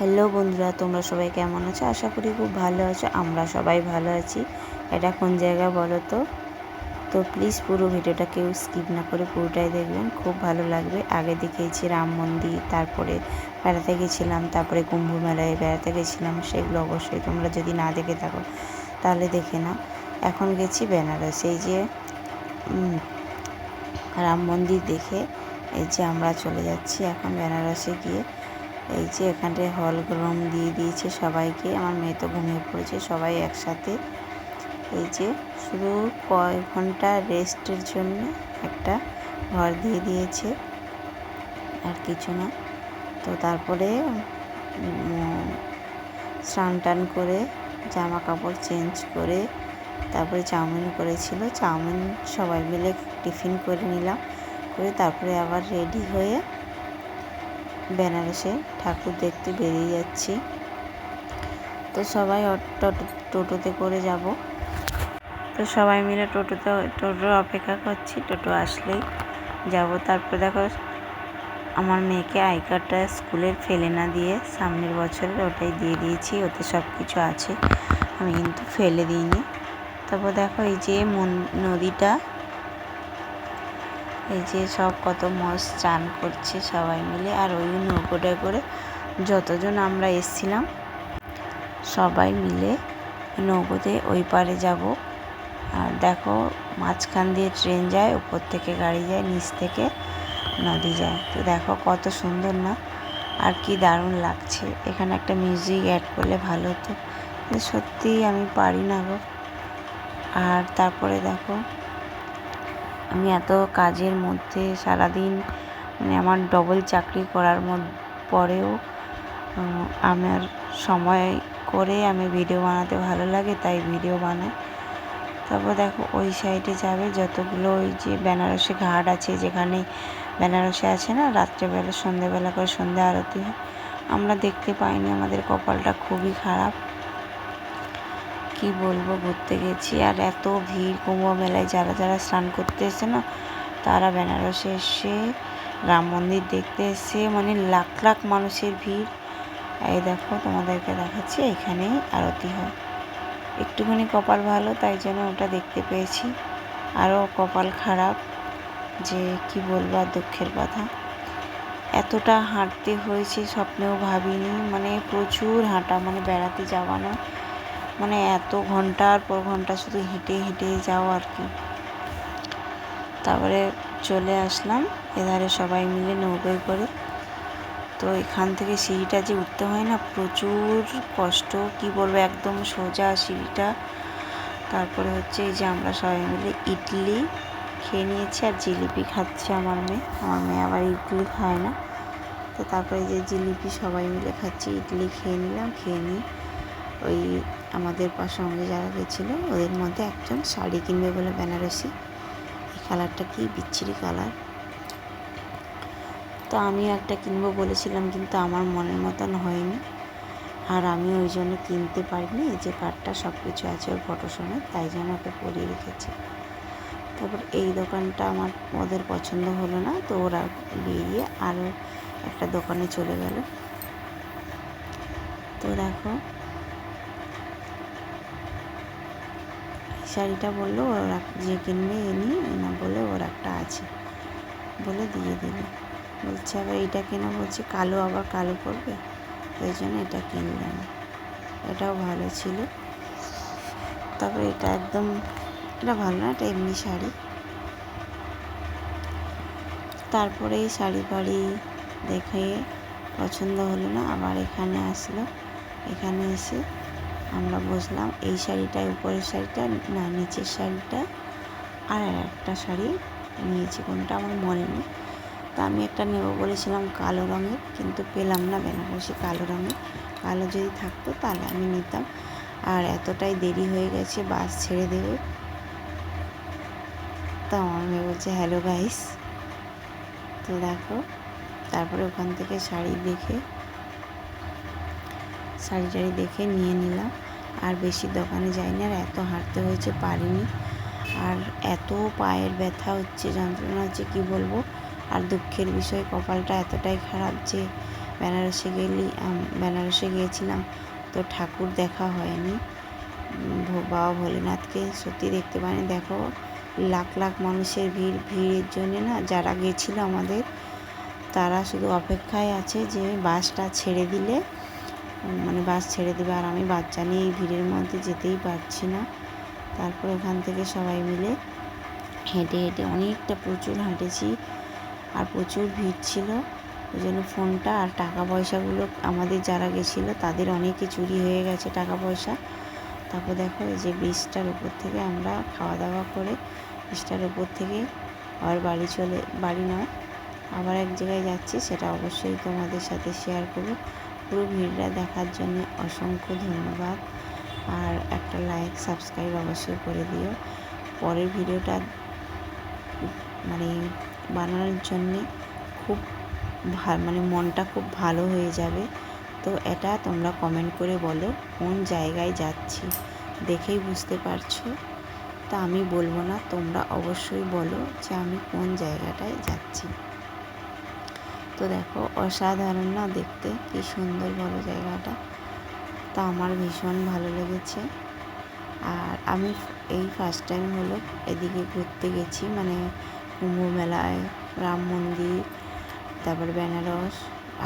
Hello বন্ধুরা, তোমরা সবাই কেমন আছো? আশা করি খুব ভালো আছো। আমরা সবাই ভালো আছি। এটা কোন জায়গা বলো তো? তো প্লিজ পুরো ভিডিওটা কেউ স্কিপ না করে পুরোটাই দেখবেন। খুব ভালো লাগবে। আগে দেখিয়েছি রাম মন্দির, তারপরে বেড়াতে গেছিলাম, তারপরে কুম্ভ মেলায় বেড়াতে গেছিলাম, সেগুলো অবশ্যই তোমরা যদি না দেখে থাকো, তাহলে দেখে নাও। এখন গেছি বেনারস। এই যে রাম মন্দির দেখে এই যে আমরা চলে যাচ্ছি এখন বেনারসে গিয়ে। এই যে এখানটায় হল রুম দিয়ে দিয়েছে সবাইকে। আমার মেয়ে তো ঘুমিয়ে পড়েছে, সবাই একসাথে। এই যে শুধু কয়েক ঘণ্টা রেস্টের জন্য একটা ঘর দিয়ে দিয়েছে, আর কিছু না। তো তারপরে স্নান টান করে জামা কাপড় চেঞ্জ করে, তারপরে চাউমিন করেছিল। চাউমিন সবাই মিলে টিফিন করে নিলাম, করে তারপরে আবার রেডি হয়ে বেনারসে ঠাকুর দেখতে বেরিয়ে যাচ্ছি। তো সবাই টোটোতে করে যাব। তো সবাই মিলে টোটোতে, টোটো অপেক্ষা করছি। টোটো আসলেই যাব। তারপর দেখো, আমার মেয়েকে আই কার্ডটা স্কুলের ফেলে না দিয়ে সামনের বছরের ওটাই দিয়ে দিয়েছি। ওতে সব কিছু আছে। আমি কিন্তু ফেলে দিইনি। তারপর দেখো, এই যে নদীটা এই যে সব কত মস চান করছে সবাই মিলে, আর ওই নৌকোটায় করে যতজন আমরা এসছিলাম, সবাই মিলে নৌকোতে ওই পারে যাব। আর দেখো, মাঝখান দিয়ে ট্রেন যায়, উপর থেকে গাড়ি যায়, নিচ থেকে নদী যায়। তো দেখো কত সুন্দর না? আর কি দারুণ লাগছে। এখানে একটা মিউজিক অ্যাড করলে ভালো হতো। সত্যিই আমি পারি না গো। আর তারপরে দেখো আমি এত কাজের মধ্যে সারাদিন মানে আমার ডবল চাকরি করার পরেও আমার সময় করে আমি ভিডিও বানাতে ভালো লাগে, তাই ভিডিও বানাই। তারপর দেখো, ওই সাইডে যাবে যতগুলো ওই যে বেনারসি ঘাট আছে, যেখানে বেনারসে আছে না, রাত্রেবেলা, সন্ধেবেলা করে সন্ধ্যা আরতি হয়। আমরা দেখতে পাইনি, আমাদের কপালটা খুবই খারাপ। কি বলব, ঘুরতে গেছি। আর এত ভিড় কুম্ভ মেলায় যারা যারা স্নান করতে এসে না, তারা বেনারসে এসে, রাম মন্দির দেখতে এসে মানে লাখ লাখ মানুষের ভিড়। এই দেখো, তোমাদেরকে দেখাচ্ছি এখানেই আরতি হয়। একটুখানি কপাল ভালো, তাই জন্য ওটা দেখতে পেয়েছি। আরও কপাল খারাপ, যে কি বলব, আর দুঃখের কথা। এতটা হাঁটতে হয়েছে, স্বপ্নেও ভাবিনি। মানে প্রচুর হাঁটা মানে বেড়াতে যাওয়া না। মানে এত ঘণ্টার পর ঘণ্টা শুধু হেঁটে হেঁটে যাও আর কি। তারপরে চলে আসলাম, এধারে সবাই মিলে নৌকোয় করে। তো এখান থেকে সিঁড়িটা যে উঠতে হয় না, প্রচুর কষ্ট, কি বলব, একদম সোজা সিঁড়িটা। তারপরে হচ্ছে এই যে আমরা সবাই মিলে ইডলি খেয়ে নিয়েছি আর জিলিপি খাচ্ছে আমার মেয়ে। আমার মেয়ে আবার ইডলি খায় না। তো তারপরে যে জিলিপি সবাই মিলে খাচ্ছি, ইডলি খেয়ে নিলাম, খেয়ে নিয়ে ওই আমাদের সঙ্গে যারা গেছিল, ওদের মধ্যে একজন শাড়ি কিনবে বলে বেনারসি। এই কালারটা কি বিচ্ছিরি কালার। তো আমি একটা কিনবো বলেছিলাম, কিন্তু আমার মনের মতন হয়নি। আর আমি ওই জন্য কিনতে পারিনি যে কার্ডটা সব কিছু আছে ওর ফটো সমেত তাই জন্য ওকে পরিয়ে রেখেছি। তারপর এই দোকানটা আমার ওদের পছন্দ হলো না, তো ওরা বেরিয়ে আরও একটা দোকানে চলে গেল। তো দেখো শাড়িটা বলল, ওর যে কিনবে এ নিয়ে না বলে ওর একটা আছে। বলে দিয়ে দিল। বলছে, আবার এটা কেনা? বলছে, কালো আবার কালো করবে ওই জন্য এটা কিনলাম। এটাও ভালো ছিল। তারপরে এটা একদম, এটা ভালো না, এটা এমনি শাড়ি। তারপরে শাড়ি ফাড়ি দেখে পছন্দ হলো না, আবার এখানে আসলো। এখানে এসে আমরা বসলাম। এই শাড়িটায়, উপরের শাড়িটা, না, নিচের শাড়িটা। আর একটা শাড়ি নিয়েছি, কোনটা আমার মনে নেই। তা আমি একটা নেব বলেছিলাম কালো রঙের, কিন্তু পেলাম না বেনারসি কালো রঙের। কালো যদি থাকতো তাহলে আমি নিতাম। আর এতটাই দেরি হয়ে গেছে, বাস ছেড়ে দেবে। তো আমার মেয়ে বলছে, হ্যালো গাইস। তো দেখো, তারপরে ওখান থেকে শাড়ি দেখে শাড়ি টাড়ি দেখে নিয়ে নিলাম। আর বেশি দোকানে যাইনি আর এত হাঁটতে হয়েছে পারিনি। আর এত পায়ের ব্যথা হচ্ছে, যন্ত্রণা হচ্ছে, কি বলব? আর দুঃখের বিষয়, কপালটা এতটাই খারাপ যে বেনারসে গেলি বেনারসে গিয়েছিলাম তো ঠাকুর দেখা হয়নি। বাবা ভোলেনাথকে সত্যি দেখতে পাইনি। দেখো, লাখ লাখ মানুষের ভিড়, ভিড়ের জন্য না যারা গেছিল আমাদের, তারা শুধু অপেক্ষায় আছে যে বাসটা ছেড়ে দিলে মানে বাস ছেড়ে দেবে। আর আমি বাচ্চা নিয়ে এই ভিড়ের মধ্যে যেতেই পারছি না। তারপর ওখান থেকে সবাই মিলে হেঁটে হেঁটে অনেকটা প্রচুর হাঁটেছি। আর প্রচুর ভিড় ছিল। ওই জন্য ফোনটা আর টাকা পয়সাগুলো আমাদের যারা গেছিল, তাদের অনেকে চুরি হয়ে গেছে টাকা পয়সা। তারপর দেখো, এই যে ব্রিজটার উপর থেকে আমরা খাওয়া দাওয়া করে ব্রিজটার উপর থেকে আবার বাড়ি চলে, বাড়ি নয়, আবার এক জায়গায় যাচ্ছি, সেটা অবশ্যই তোমাদের সাথে শেয়ার করব। পুরো ভিড়টা দেখার জন্য অসংখ্য ধন্যবাদ। আর একটা লাইক সাবস্ক্রাইব অবশ্যই করে দিও। পরের ভিডিওটা মানে বানানোর জন্যে খুব মানে মনটা খুব ভালো হয়ে যাবে। তো এটা তোমরা কমেন্ট করে বলো, কোন জায়গায় যাচ্ছি দেখেই বুঝতে পারছ? তা আমি বলব না, তোমরা অবশ্যই বলো যে আমি কোন জায়গাটায় যাচ্ছি। তো দেখো, অসাধারণ না দেখতে? কি সুন্দর বলো জায়গাটা। তা আমার ভীষণ ভালো লেগেছে। আর আমি এই ফার্স্ট টাইম হলো এদিকে ঘুরতে গেছি মানে কুম্ভ মেলায়, রাম মন্দির, তারপর বেনারস,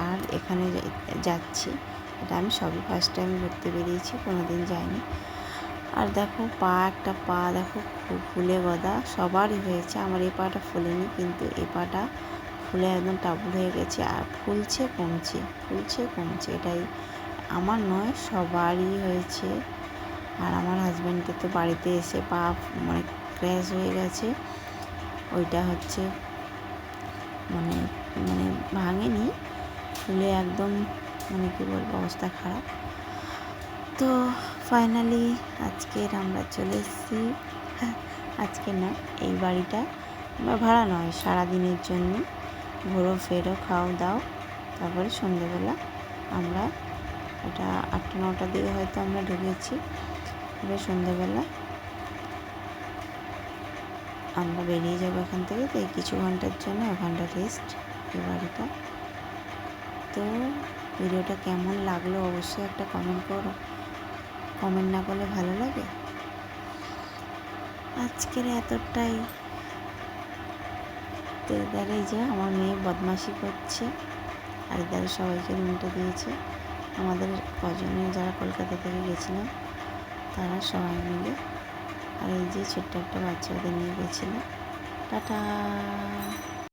আর এখানে যাচ্ছি। এটা আমি সবই ফার্স্ট টাইম ঘুরতে বেরিয়েছি কোনো দিন যাইনি। আর দেখো, পা, একটা পা দেখো ফুলে গদা, সবারই হয়েছে। আমার এই পাটা ফুলেনি, কিন্তু এই পাটা ফুলে একদম টাবুল হয়ে গেছে আর ফুলছে কমছে ফুলছে কমছে, এটাই আমার নয়, সবারই হয়েছে। আর আমার হাজব্যান্ডকে তো বাড়িতে এসে পা মানে ক্র্যাশ হয়ে গেছে। ওইটা হচ্ছে মানে মানে ভাঙেনি, ফুলে একদম মানে কী বলব, অবস্থা খারাপ। তো ফাইনালি আজকের আমরা চলে এসেছি। আজকে না, এই বাড়িটা ভাড়া নয়, সারাদিনের জন্য। ঘোরো, ফেরো, খাও, দাও। তারপরে সন্ধেবেলা আমরা এটা আটটা নটার দিকে হয়তো আমরা ঢুকেছি। এবার সন্ধেবেলা আমরা বেরিয়ে যাব এখান থেকে। তো এই কিছু ঘণ্টার জন্য ওখানটা রেস্ট এই বাড়িটা। তো ভিডিওটা কেমন লাগল অবশ্যই একটা কমেন্ট করো। কমেন্ট না করলে ভালো লাগে? আজকের এতটাই। তো এই যে আমার মেয়ে বদমাশি করছে আর এদারে সবাইকে রুমটা দিয়েছে। আমাদের কজনে যারা কলকাতা থেকে গেছিলাম তারা সবাই মিলে। আর এই যে ছোট্ট একটা বাচ্চা ওদের নিয়ে গেছিল। টাটা!